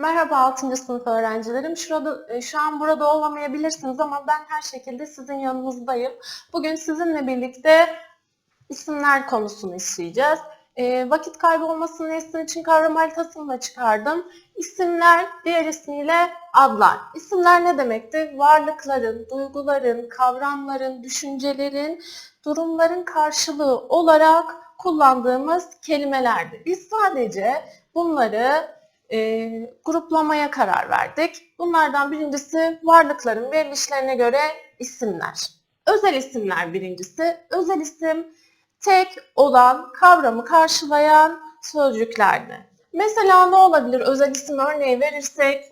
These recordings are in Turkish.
Merhaba 6. sınıf öğrencilerim. Şurada, e, şu an burada olamayabilirsiniz ama ben her şekilde sizin yanınızdayım. Bugün sizinle birlikte isimler konusunu işleyeceğiz. E, vakit kaybı olmasını sizin için kavram haritasını çıkardım. İsimler diğer ismiyle adlar. İsimler ne demektir? Varlıkların, duyguların, kavramların, düşüncelerin, durumların karşılığı olarak kullandığımız kelimelerdir. Biz sadece bunları e, gruplamaya karar verdik. Bunlardan birincisi varlıkların verilişlerine göre isimler. Özel isimler birincisi. Özel isim tek olan kavramı karşılayan sözcüklerdi. Mesela ne olabilir özel isim örneği verirsek?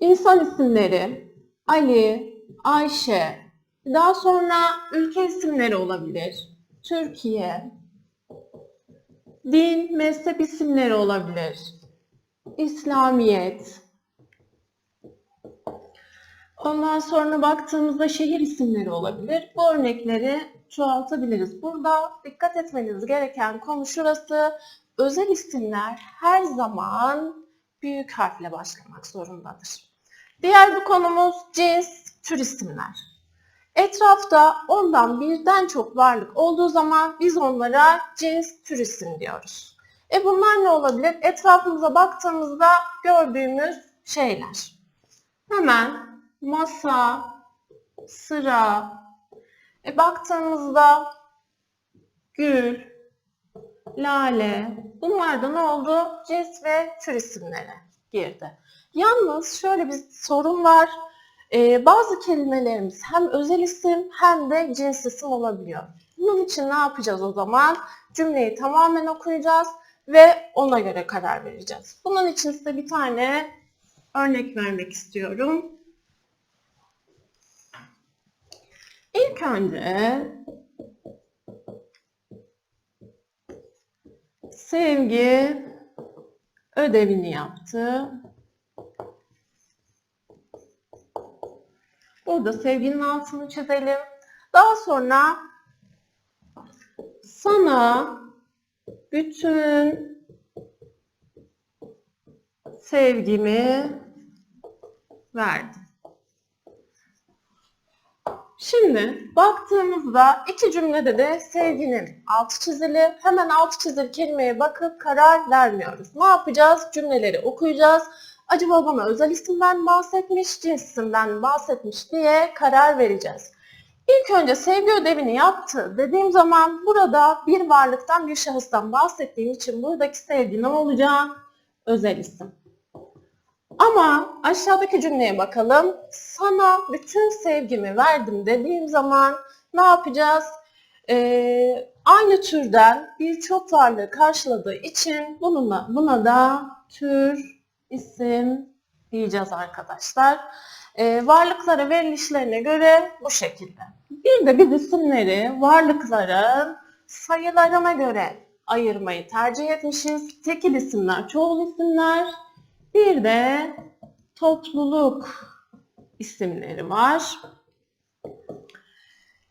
İnsan isimleri Ali, Ayşe, daha sonra ülke isimleri olabilir. Türkiye, din, mezhep isimleri olabilir. İslamiyet. Ondan sonra baktığımızda şehir isimleri olabilir. Bu örnekleri çoğaltabiliriz. Burada dikkat etmeniz gereken konu şurası. Özel isimler her zaman büyük harfle başlamak zorundadır. Diğer bir konumuz cins, tür isimler. Etrafta ondan birden çok varlık olduğu zaman biz onlara cins, tür isim diyoruz. E bunlar ne olabilir? Etrafımıza baktığımızda gördüğümüz şeyler. Hemen masa, sıra, e baktığımızda gül, lale, bunlar da ne oldu? Cins ve tür isimlere girdi. Yalnız şöyle bir sorun var. Ee, bazı kelimelerimiz hem özel isim hem de cins isim olabiliyor. Bunun için ne yapacağız o zaman? Cümleyi tamamen okuyacağız ve ona göre karar vereceğiz. Bunun için size bir tane örnek vermek istiyorum. İlk önce sevgi ödevini yaptı. Burada sevginin altını çizelim. Daha sonra sana bütün sevgimi verdim. Şimdi baktığımızda iki cümlede de sevginin altı çizili. Hemen altı çizili kelimeye bakıp karar vermiyoruz. Ne yapacağız? Cümleleri okuyacağız. Acaba bana özel isimden bahsetmiş, cins isimden bahsetmiş diye karar vereceğiz. İlk önce sevgi ödevini yaptı dediğim zaman burada bir varlıktan bir şahıstan bahsettiğim için buradaki sevgi ne olacak? Özel isim. Ama aşağıdaki cümleye bakalım. Sana bütün sevgimi verdim dediğim zaman ne yapacağız? Ee, aynı türden birçok varlığı karşıladığı için bununla, buna da tür, isim diyeceğiz arkadaşlar. Ee, varlıklara verilişlerine göre bu şekilde. Bir de biz isimleri varlıkların sayılarına göre ayırmayı tercih etmişiz. Tekil isimler, çoğul isimler, bir de topluluk isimleri var.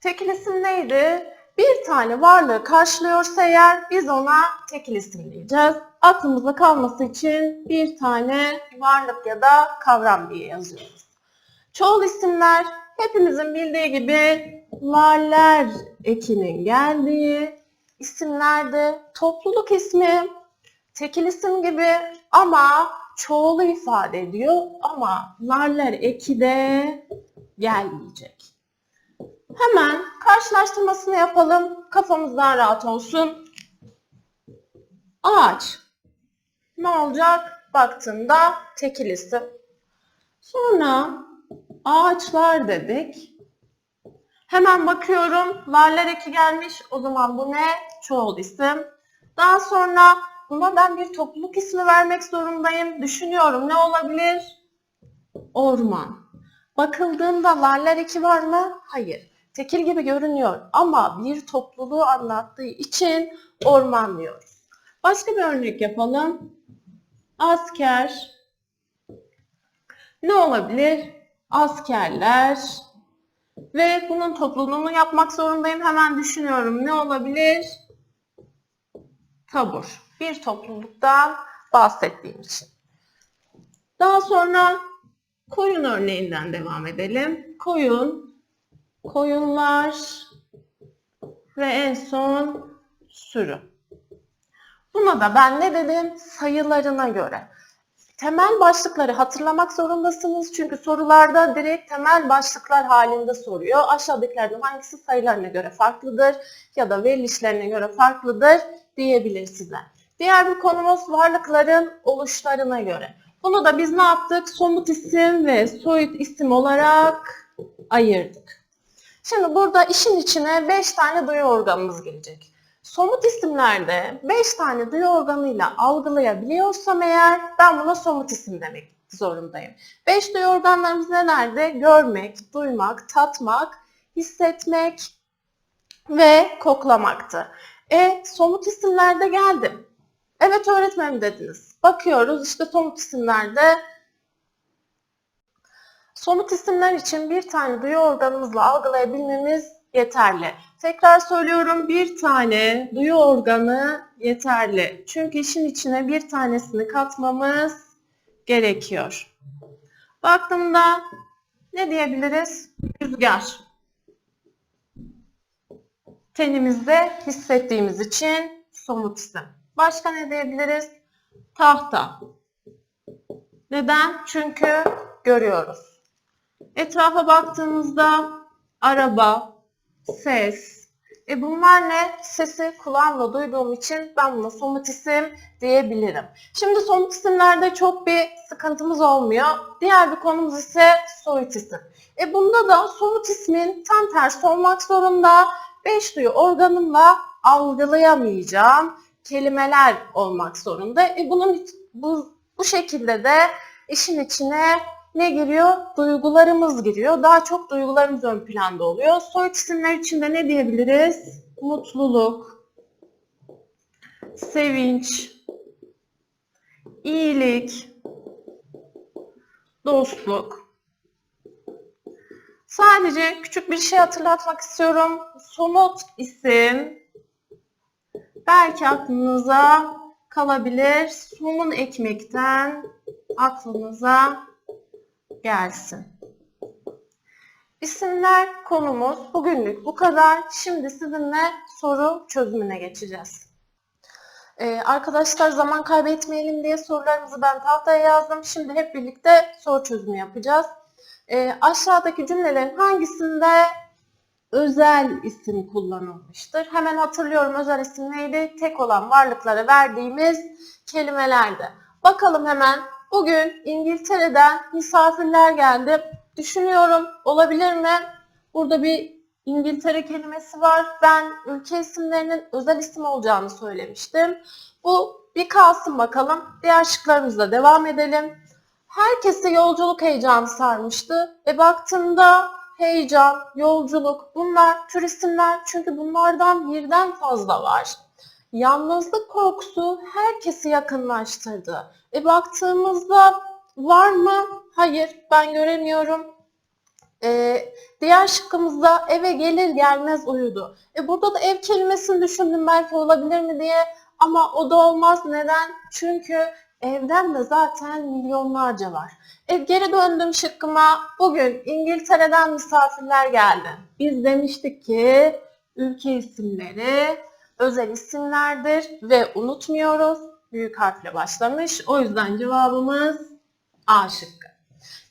Tekil isim neydi? Bir tane varlığı karşılıyorsa eğer biz ona tekil isim diyeceğiz. Aklımızda kalması için bir tane varlık ya da kavram diye yazıyoruz. Çoğul isimler hepimizin bildiği gibi laller ekinin geldiği isimlerde topluluk ismi, tekil isim gibi ama çoğulu ifade ediyor ama laller eki de gelmeyecek. Hemen karşılaştırmasını yapalım. Kafamız daha rahat olsun. Ağaç. Ne olacak? Baktığında tekil isim. Sonra ağaçlar dedik. Hemen bakıyorum. Laller eki gelmiş. O zaman bu ne? Çoğul isim. Daha sonra buna ben bir topluluk ismi vermek zorundayım. Düşünüyorum ne olabilir? Orman. Bakıldığında laller eki var mı? Hayır. Tekil gibi görünüyor ama bir topluluğu anlattığı için orman diyoruz. Başka bir örnek yapalım. Asker. Ne olabilir? Askerler. Ve bunun topluluğunu yapmak zorundayım. Hemen düşünüyorum. Ne olabilir? Tabur. Bir topluluktan bahsettiğim için. Daha sonra koyun örneğinden devam edelim. Koyun, koyunlar ve en son sürü. Buna da ben ne dedim? Sayılarına göre. Temel başlıkları hatırlamak zorundasınız. Çünkü sorularda direkt temel başlıklar halinde soruyor. Aşağıdakilerden hangisi sayılarına göre farklıdır ya da verilişlerine göre farklıdır diyebilir size. Diğer bir konumuz varlıkların oluşlarına göre. Bunu da biz ne yaptık? Somut isim ve soyut isim olarak ayırdık. Şimdi burada işin içine 5 tane duyu organımız girecek. Somut isimlerde 5 tane duyu organıyla algılayabiliyorsam eğer ben buna somut isim demek zorundayım. 5 duyu organlarımız nelerde? Görmek, duymak, tatmak, hissetmek ve koklamaktı. E somut isimlerde geldim. Evet öğretmenim dediniz. Bakıyoruz işte somut isimlerde somut isimler için bir tane duyu organımızla algılayabilmemiz yeterli. Tekrar söylüyorum bir tane duyu organı yeterli. Çünkü işin içine bir tanesini katmamız gerekiyor. Baktığımda ne diyebiliriz? Rüzgar. Tenimizde hissettiğimiz için somut isim. Başka ne diyebiliriz? Tahta. Neden? Çünkü görüyoruz. Etrafa baktığımızda araba, ses. E bunlar ne? Sesi kulağımla duyduğum için ben buna somut isim diyebilirim. Şimdi somut isimlerde çok bir sıkıntımız olmuyor. Diğer bir konumuz ise soyut isim. E bunda da somut ismin tam tersi olmak zorunda. Beş duyu organımla algılayamayacağım kelimeler olmak zorunda. E bunun bu, bu şekilde de işin içine ne giriyor? Duygularımız giriyor. Daha çok duygularımız ön planda oluyor. Soyut isimler içinde ne diyebiliriz? Mutluluk, sevinç, iyilik, dostluk. Sadece küçük bir şey hatırlatmak istiyorum. Somut isim belki aklınıza kalabilir. Somun ekmekten aklınıza gelsin. İsimler konumuz bugünlük bu kadar. Şimdi sizinle soru çözümüne geçeceğiz. Ee, arkadaşlar zaman kaybetmeyelim diye sorularımızı ben tahtaya yazdım. Şimdi hep birlikte soru çözümü yapacağız. Ee, aşağıdaki cümlelerin hangisinde özel isim kullanılmıştır? Hemen hatırlıyorum özel isim neydi? Tek olan varlıklara verdiğimiz kelimelerdi. Bakalım hemen Bugün İngiltere'den misafirler geldi. Düşünüyorum olabilir mi? Burada bir İngiltere kelimesi var. Ben ülke isimlerinin özel isim olacağını söylemiştim. Bu bir kalsın bakalım. Diğer şıklarımızla devam edelim. Herkese yolculuk heyecanı sarmıştı. Ve baktığımda heyecan, yolculuk bunlar tür isimler çünkü bunlardan birden fazla var. Yalnızlık korkusu herkesi yakınlaştırdı. E baktığımızda var mı? Hayır, ben göremiyorum. E, diğer şıkkımızda eve gelir gelmez uyudu. E burada da ev kelimesini düşündüm belki olabilir mi diye ama o da olmaz. Neden? Çünkü evden de zaten milyonlarca var. E, geri döndüm şıkkıma. Bugün İngiltere'den misafirler geldi. Biz demiştik ki ülke isimleri özel isimlerdir ve unutmuyoruz. Büyük harfle başlamış. O yüzden cevabımız A şıkkı.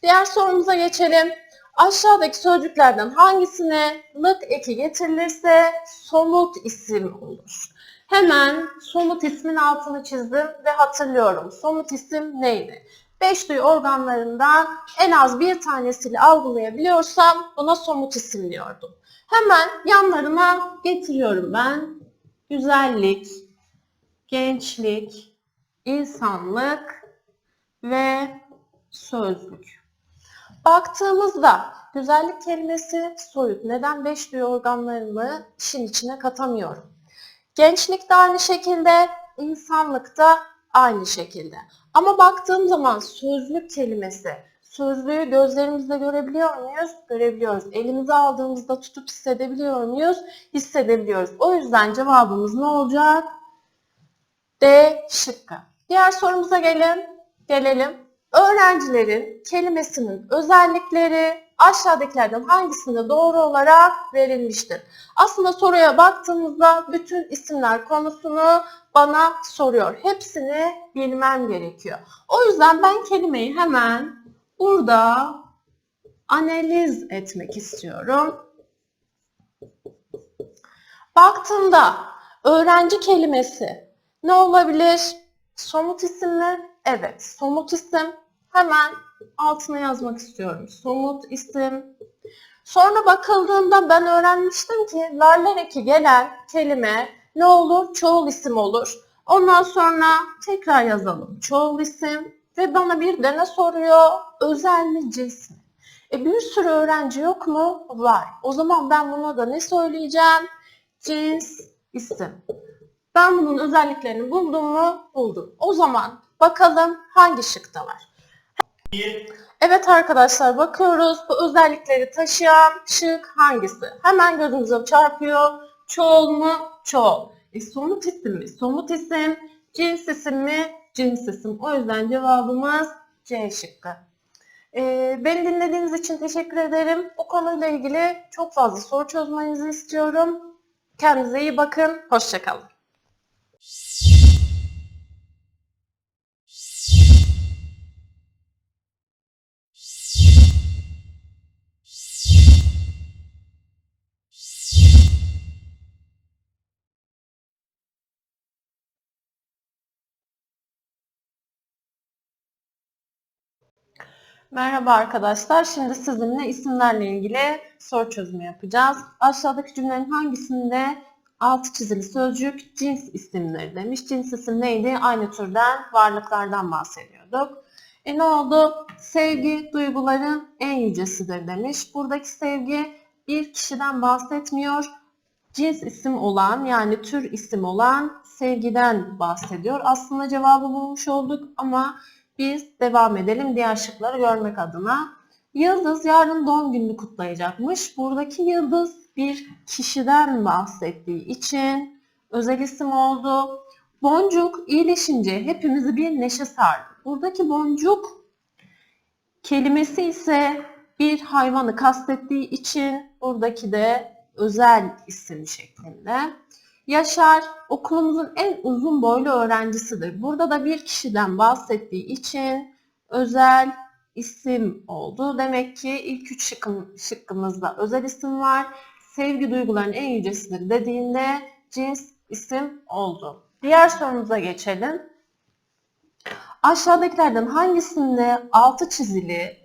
Diğer sorumuza geçelim. Aşağıdaki sözcüklerden hangisine lık eki getirilirse somut isim olur? Hemen somut ismin altını çizdim ve hatırlıyorum. Somut isim neydi? Beş duyu organlarından en az bir tanesiyle algılayabiliyorsam buna somut isim diyordum. Hemen yanlarına getiriyorum ben güzellik, gençlik, insanlık ve sözlük. Baktığımızda güzellik kelimesi soyut. Neden beş duyu organlarını işin içine katamıyorum? Gençlik de aynı şekilde, insanlık da aynı şekilde. Ama baktığım zaman sözlük kelimesi Sözlüğü gözlerimizle görebiliyor muyuz? Görebiliyoruz. Elimize aldığımızda tutup hissedebiliyor muyuz? Hissedebiliyoruz. O yüzden cevabımız ne olacak? D şıkkı. Diğer sorumuza gelelim. Gelelim. öğrencilerin kelimesinin özellikleri aşağıdakilerden hangisinde doğru olarak verilmiştir? Aslında soruya baktığımızda bütün isimler konusunu bana soruyor. Hepsini bilmem gerekiyor. O yüzden ben kelimeyi hemen burada analiz etmek istiyorum. Baktığımda öğrenci kelimesi ne olabilir? Somut isim mi? Evet, somut isim. Hemen altına yazmak istiyorum. Somut isim. Sonra bakıldığında ben öğrenmiştim ki larlar eki gelen kelime ne olur? Çoğul isim olur. Ondan sonra tekrar yazalım. Çoğul isim ve bana bir de ne soruyor? Özel mi cins mi? E bir sürü öğrenci yok mu? Var. O zaman ben buna da ne söyleyeceğim? Cins isim. Ben bunun özelliklerini buldum mu? Buldum. O zaman bakalım hangi şıkta var? Evet arkadaşlar bakıyoruz. Bu özellikleri taşıyan şık hangisi? Hemen gözümüze çarpıyor. Çoğul mu? Çoğul. E, somut isim mi? Somut isim. Cins isim mi? Cins isim. O yüzden cevabımız C şıkkı. Ee, beni dinlediğiniz için teşekkür ederim. Bu konuyla ilgili çok fazla soru çözmenizi istiyorum. Kendinize iyi bakın. Hoşçakalın. Merhaba arkadaşlar. Şimdi sizinle isimlerle ilgili soru çözümü yapacağız. Aşağıdaki cümlenin hangisinde altı çizili sözcük cins isimleri demiş. Cins isim neydi? Aynı türden varlıklardan bahsediyorduk. E ne oldu? Sevgi duyguların en yücesidir demiş. Buradaki sevgi bir kişiden bahsetmiyor. Cins isim olan yani tür isim olan sevgiden bahsediyor. Aslında cevabı bulmuş olduk ama biz devam edelim diğer şıkları görmek adına. Yıldız yarın doğum gününü kutlayacakmış. Buradaki yıldız bir kişiden bahsettiği için özel isim oldu. Boncuk iyileşince hepimizi bir neşe sardı. Buradaki boncuk kelimesi ise bir hayvanı kastettiği için buradaki de özel isim şeklinde. Yaşar okulumuzun en uzun boylu öğrencisidir. Burada da bir kişiden bahsettiği için özel isim oldu. Demek ki ilk üç şıkkım, şıkkımızda özel isim var. Sevgi duyguların en yücesidir dediğinde cins isim oldu. Diğer sorumuza geçelim. Aşağıdakilerden hangisinde altı çizili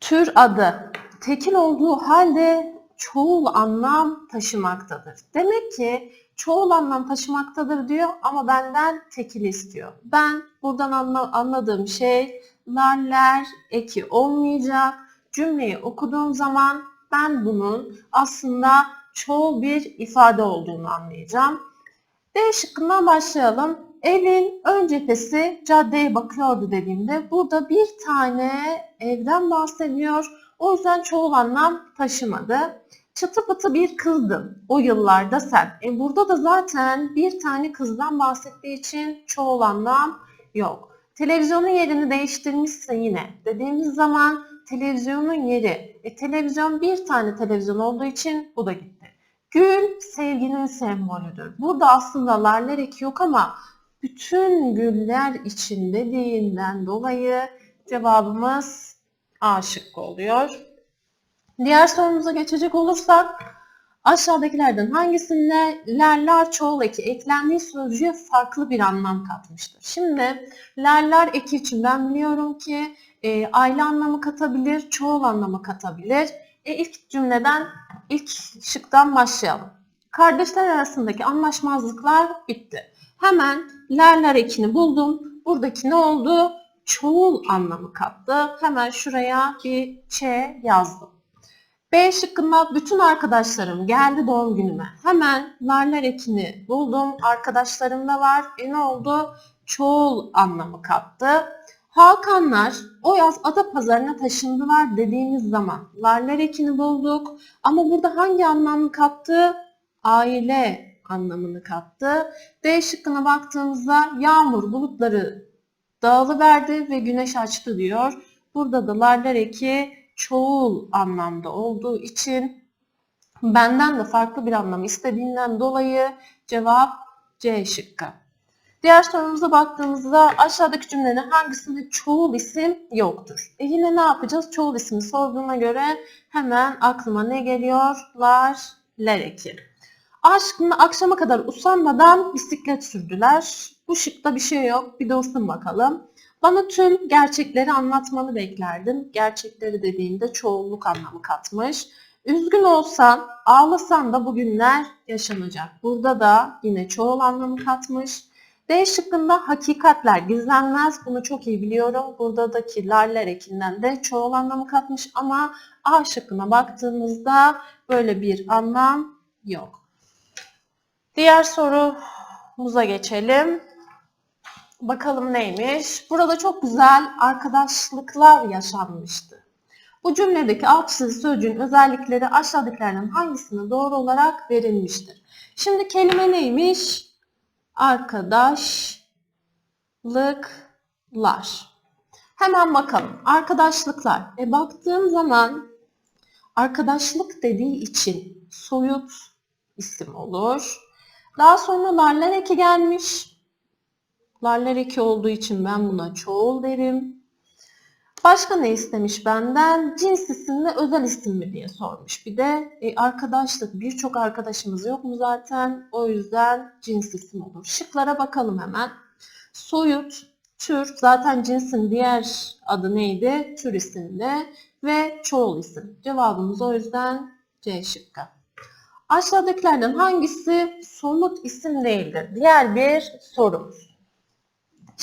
tür adı tekil olduğu halde çoğul anlam taşımaktadır. Demek ki çoğul anlam taşımaktadır diyor ama benden tekil istiyor. Ben buradan anla, anladığım şey larler eki olmayacak. Cümleyi okuduğum zaman ben bunun aslında çoğul bir ifade olduğunu anlayacağım. D şıkkından başlayalım. Evin ön cephesi caddeye bakıyordu dediğimde burada bir tane evden bahsediyor. O yüzden çoğul anlam taşımadı. Çıtı pıtı bir kızdın o yıllarda sen. E burada da zaten bir tane kızdan bahsettiği için çoğul anlam yok. Televizyonun yerini değiştirmişse yine dediğimiz zaman televizyonun yeri. E, televizyon bir tane televizyon olduğu için bu da gitti. Gül sevginin sembolüdür. Burada aslında larlar eki yok ama bütün güller için dediğinden dolayı cevabımız A şıkkı oluyor. Diğer sorumuza geçecek olursak aşağıdakilerden hangisinde lerler çoğul eki eklendiği sözcüğe farklı bir anlam katmıştır? Şimdi lerler eki için ben biliyorum ki e, aile anlamı katabilir, çoğul anlamı katabilir. E, ilk cümleden, ilk şıktan başlayalım. Kardeşler arasındaki anlaşmazlıklar bitti. Hemen lerler ekini buldum. Buradaki ne oldu? Çoğul anlamı kattı. Hemen şuraya bir ç yazdım. B şıkkında bütün arkadaşlarım geldi doğum günüme. Hemen larlar ekini buldum. Arkadaşlarım da var. E ne oldu? Çoğul anlamı kattı. Hakanlar o yaz ada pazarına taşındılar dediğimiz zaman larlar ekini bulduk. Ama burada hangi anlamı kattı? Aile anlamını kattı. D şıkkına baktığımızda yağmur bulutları dağılıverdi ve güneş açtı diyor. Burada da larlar eki çoğul anlamda olduğu için benden de farklı bir anlam istediğinden dolayı cevap C şıkkı. Diğer sorumuza baktığımızda aşağıdaki cümlenin hangisinde çoğul isim yoktur? E yine ne yapacağız? Çoğul ismi sorduğuna göre hemen aklıma ne geliyor? Lar, ler eki. Aşkımla akşama kadar usanmadan bisiklet sürdüler. Bu şıkta bir şey yok. Bir dursun bakalım. Bana tüm gerçekleri anlatmanı beklerdim. Gerçekleri dediğinde çoğunluk anlamı katmış. Üzgün olsan, ağlasan da bugünler yaşanacak. Burada da yine çoğul anlamı katmış. D şıkkında hakikatler gizlenmez. Bunu çok iyi biliyorum. Buradaki larler ekinden de çoğul anlamı katmış ama A şıkkına baktığımızda böyle bir anlam yok. Diğer sorumuza geçelim. Bakalım neymiş? Burada çok güzel arkadaşlıklar yaşanmıştı. Bu cümledeki alt çizili sözcüğün özellikleri aşağıdakilerden hangisine doğru olarak verilmiştir? Şimdi kelime neymiş? Arkadaşlıklar. Hemen bakalım. Arkadaşlıklar. E baktığım zaman arkadaşlık dediği için soyut isim olur. Daha sonra larlar eki gelmiş. Larlar eki olduğu için ben buna çoğul derim. Başka ne istemiş benden? Cins isim mi, özel isim mi diye sormuş. Bir de e, arkadaşlık, birçok arkadaşımız yok mu zaten? O yüzden cins isim olur. Şıklara bakalım hemen. Soyut, tür, zaten cinsin diğer adı neydi? Tür isimdi. Ve çoğul isim. Cevabımız o yüzden C şıkkı. Aşağıdakilerden hangisi somut isim değildir? Diğer bir sorumuz.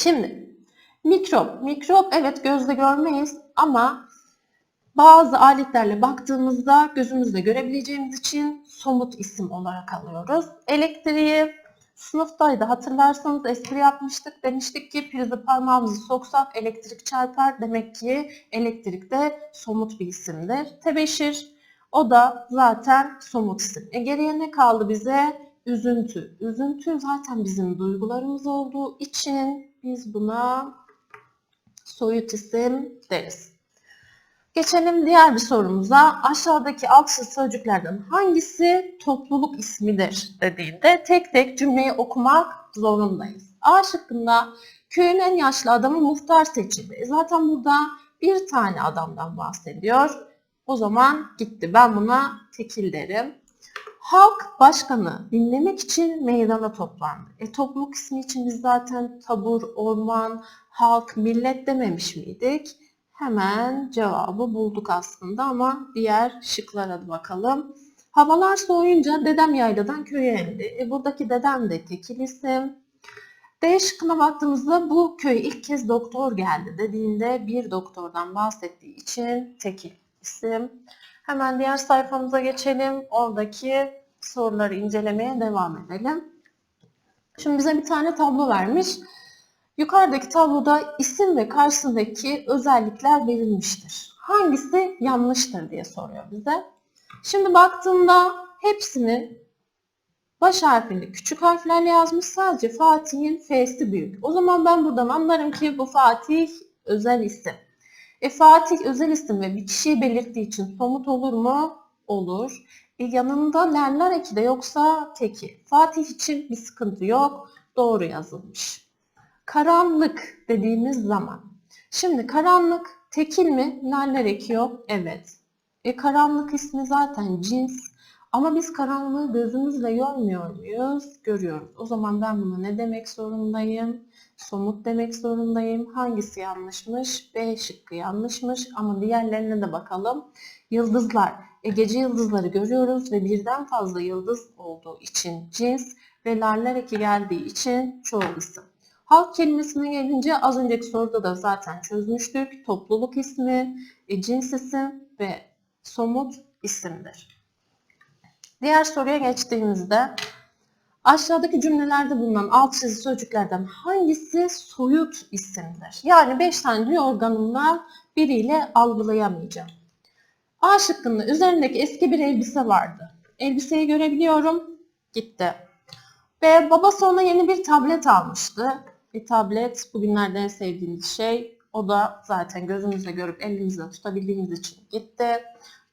Şimdi mikrop. Mikrop evet gözle görmeyiz ama bazı aletlerle baktığımızda gözümüzle görebileceğimiz için somut isim olarak alıyoruz. Elektriği sınıftaydı hatırlarsanız espri yapmıştık. Demiştik ki prize parmağımızı soksak elektrik çarpar. Demek ki elektrik de somut bir isimdir. Tebeşir o da zaten somut isim. E geriye ne kaldı bize? Üzüntü. Üzüntü zaten bizim duygularımız olduğu için biz buna soyut isim deriz. Geçelim diğer bir sorumuza. Aşağıdaki alçı sözcüklerden hangisi topluluk ismidir dediğinde tek tek cümleyi okumak zorundayız. A şıkkında köyün en yaşlı adamı muhtar seçildi. Zaten burada bir tane adamdan bahsediyor. O zaman gitti. Ben buna tekil derim. Halk başkanı dinlemek için meydana toplandı. E topluluk ismi için biz zaten tabur, orman, halk, millet dememiş miydik? Hemen cevabı bulduk aslında ama diğer şıklara bakalım. Havalar soğuyunca dedem yayladan köye indi. E buradaki dedem de tekil isim. D şıkkına baktığımızda bu köye ilk kez doktor geldi dediğinde bir doktordan bahsettiği için tekil isim. Hemen diğer sayfamıza geçelim. Oradaki soruları incelemeye devam edelim. Şimdi bize bir tane tablo vermiş. Yukarıdaki tabloda isim ve karşısındaki özellikler verilmiştir. Hangisi yanlıştır diye soruyor bize. Şimdi baktığımda hepsini baş harfini küçük harflerle yazmış. Sadece Fatih'in F'si büyük. O zaman ben buradan anlarım ki bu Fatih özel isim. E Fatih özel isim ve bir kişiyi belirttiği için somut olur mu? Olur. E yanında lerler eki de yoksa teki. Fatih için bir sıkıntı yok. Doğru yazılmış. Karanlık dediğimiz zaman. Şimdi karanlık tekil mi? Lerler eki yok. Evet. E karanlık ismi zaten cins. Ama biz karanlığı gözümüzle görmüyor muyuz? Görüyoruz. O zaman ben buna ne demek zorundayım? Somut demek zorundayım. Hangisi yanlışmış? B şıkkı yanlışmış ama diğerlerine de bakalım. Yıldızlar. E, gece yıldızları görüyoruz ve birden fazla yıldız olduğu için cins ve eki geldiği için çoğul isim. Halk kelimesine gelince az önceki soruda da zaten çözmüştük. Topluluk ismi, e, cins isim ve somut isimdir. Diğer soruya geçtiğimizde aşağıdaki cümlelerde bulunan alt çizili sözcüklerden hangisi soyut isimdir? Yani 5 tane organımdan biriyle algılayamayacağım. A şıkkında üzerindeki eski bir elbise vardı. Elbiseyi görebiliyorum. Gitti. B babası ona yeni bir tablet almıştı. E, tablet bugünlerde en sevdiğimiz şey. O da zaten gözümüzle görüp elimizle tutabildiğimiz için gitti.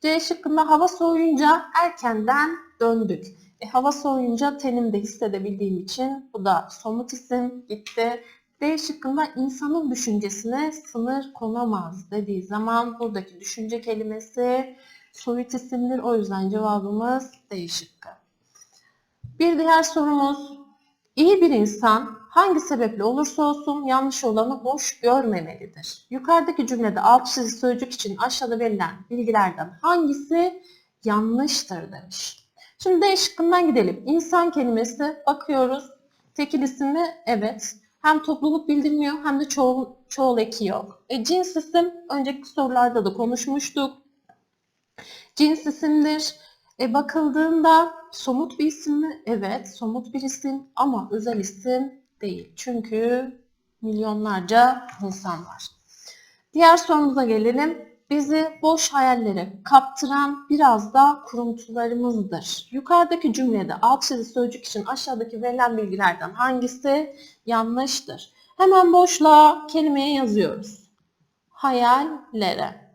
C şıkkında hava soğuyunca erkenden döndük. E, hava soğuyunca tenimde hissedebildiğim için bu da somut isim gitti. D şıkkında insanın düşüncesine sınır konamaz dediği zaman buradaki düşünce kelimesi soyut isimdir. O yüzden cevabımız D şıkkı. Bir diğer sorumuz İyi bir insan hangi sebeple olursa olsun yanlış olanı boş görmemelidir. Yukarıdaki cümlede alt çizili sözcük için aşağıda verilen bilgilerden hangisi yanlıştır demiş. Şimdi D şıkkından gidelim. İnsan kelimesi bakıyoruz. Tekil isim mi? Evet. Hem topluluk bildirmiyor hem de çoğul, çoğul eki yok. E, cins isim önceki sorularda da konuşmuştuk. Cins isimdir. E, bakıldığında somut bir isim mi? Evet, somut bir isim ama özel isim değil. Çünkü milyonlarca insan var. Diğer sorumuza gelelim. Bizi boş hayallere kaptıran biraz da kuruntularımızdır. Yukarıdaki cümlede alt çizili sözcük için aşağıdaki verilen bilgilerden hangisi yanlıştır? Hemen boşluğa kelimeye yazıyoruz. Hayallere.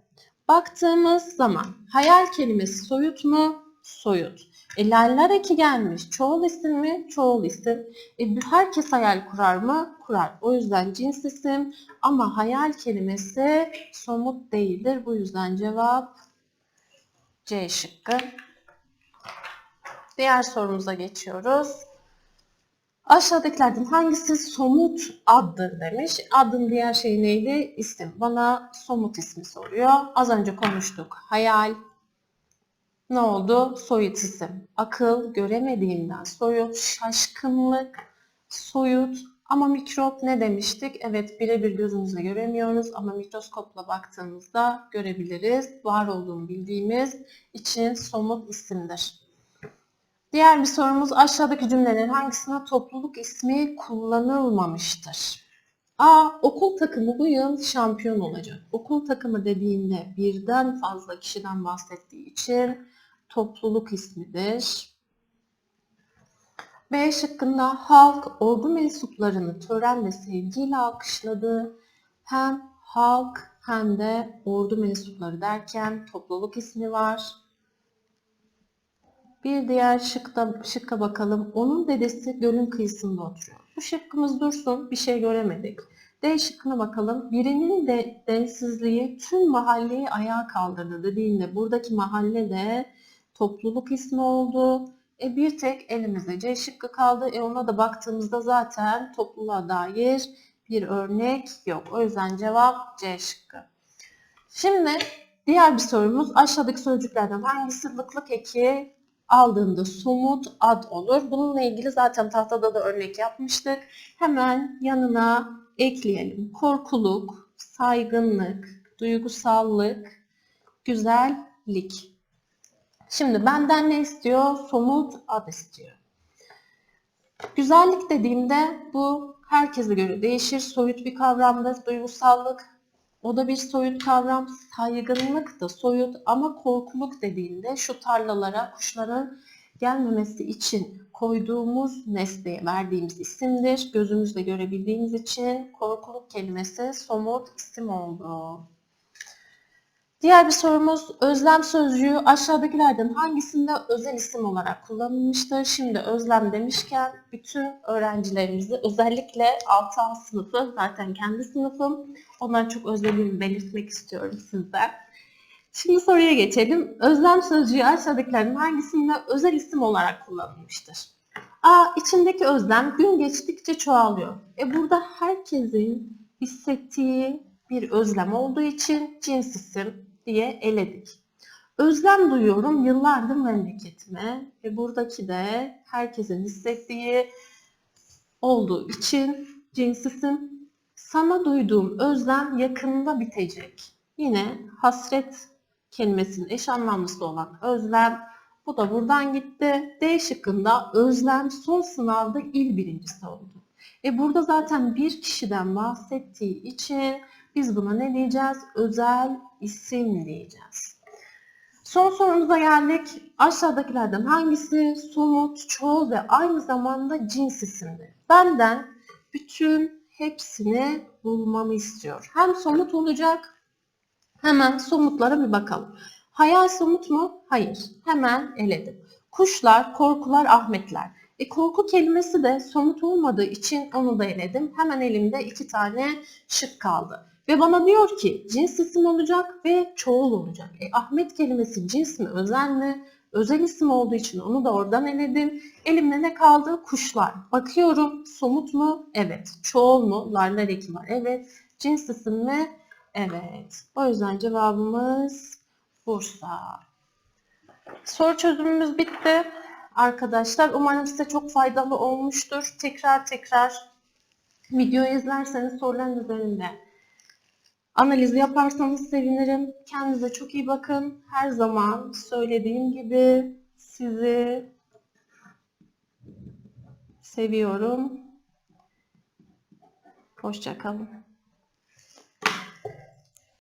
Baktığımız zaman hayal kelimesi soyut mu? Soyut. E, laller eki gelmiş. Çoğul isim mi? Çoğul isim. E, herkes hayal kurar mı? Kurar. O yüzden cins isim ama hayal kelimesi somut değildir. Bu yüzden cevap C şıkkı. Diğer sorumuza geçiyoruz. Aşağıdakilerden hangisi somut addır demiş. Adın diğer şey neydi? İsim. Bana somut ismi soruyor. Az önce konuştuk. Hayal. Ne oldu? Soyut isim. Akıl, göremediğimden soyut, şaşkınlık, soyut. Ama mikrop ne demiştik? Evet birebir gözümüzle göremiyoruz ama mikroskopla baktığımızda görebiliriz. Var olduğunu bildiğimiz için somut isimdir. Diğer bir sorumuz aşağıdaki cümlelerin hangisinde topluluk ismi kullanılmamıştır? A. Okul takımı bu yıl şampiyon olacak. Okul takımı dediğinde birden fazla kişiden bahsettiği için topluluk ismidir. B şıkkında halk ordu mensuplarını törenle sevgiyle alkışladı. Hem halk hem de ordu mensupları derken topluluk ismi var. Bir diğer şıkta, şıkka bakalım. Onun dedesi gölün kıyısında oturuyor. Bu şıkkımız dursun. Bir şey göremedik. D şıkkına bakalım. Birinin de densizliği tüm mahalleyi ayağa kaldırdı dediğinde buradaki mahalle de topluluk ismi oldu. E bir tek elimizde C şıkkı kaldı. E ona da baktığımızda zaten topluluğa dair bir örnek yok. O yüzden cevap C şıkkı. Şimdi diğer bir sorumuz aşağıdaki sözcüklerden hangisi lıklık eki aldığında somut ad olur. Bununla ilgili zaten tahtada da örnek yapmıştık. Hemen yanına ekleyelim. Korkuluk, saygınlık, duygusallık, güzellik. Şimdi benden ne istiyor? Somut ad istiyor. Güzellik dediğimde bu herkese göre değişir. Soyut bir kavramdır. Duygusallık o da bir soyut kavram. Saygınlık da soyut ama korkuluk dediğinde şu tarlalara kuşların gelmemesi için koyduğumuz nesneye verdiğimiz isimdir. Gözümüzle görebildiğimiz için korkuluk kelimesi somut isim oldu. Diğer bir sorumuz özlem sözcüğü aşağıdakilerden hangisinde özel isim olarak kullanılmıştır? Şimdi özlem demişken bütün öğrencilerimizi özellikle 6A sınıfı zaten kendi sınıfım. Onlara çok özlediğimi belirtmek istiyorum sizden. Şimdi soruya geçelim. Özlem sözcüğü aşağıdakilerden hangisinde özel isim olarak kullanılmıştır? A. içindeki özlem gün geçtikçe çoğalıyor. E burada herkesin hissettiği bir özlem olduğu için cins isim diye eledik. Özlem duyuyorum yıllardır memleketime ve buradaki de herkesin hissettiği olduğu için cins isim. Sana duyduğum özlem yakında bitecek. Yine hasret kelimesinin eş anlamlısı olan özlem. Bu da buradan gitti. D şıkkında özlem son sınavda il birincisi oldu. E burada zaten bir kişiden bahsettiği için biz buna ne diyeceğiz? Özel isim diyeceğiz. Son sorumuza geldik. Aşağıdakilerden hangisi somut, çoğul ve aynı zamanda cins isimdir? Benden bütün hepsini bulmamı istiyor. Hem somut olacak. Hemen somutlara bir bakalım. Hayal somut mu? Hayır. Hemen eledim. Kuşlar, korkular, Ahmetler. E korku kelimesi de somut olmadığı için onu da eledim. Hemen elimde iki tane şık kaldı. Ve bana diyor ki cins isim olacak ve çoğul olacak. E Ahmet kelimesi cins mi, özel mi? Özel isim olduğu için onu da oradan eledim. Elimde ne kaldı? Kuşlar. Bakıyorum somut mu? Evet. Çoğul mu? Larlar eki var. Evet. Cins isim mi? Evet. O yüzden cevabımız Bursa. Soru çözümümüz bitti. Arkadaşlar umarım size çok faydalı olmuştur. Tekrar tekrar videoyu izlerseniz soruların üzerinde analiz yaparsanız sevinirim. Kendinize çok iyi bakın. Her zaman söylediğim gibi sizi seviyorum. Hoşçakalın.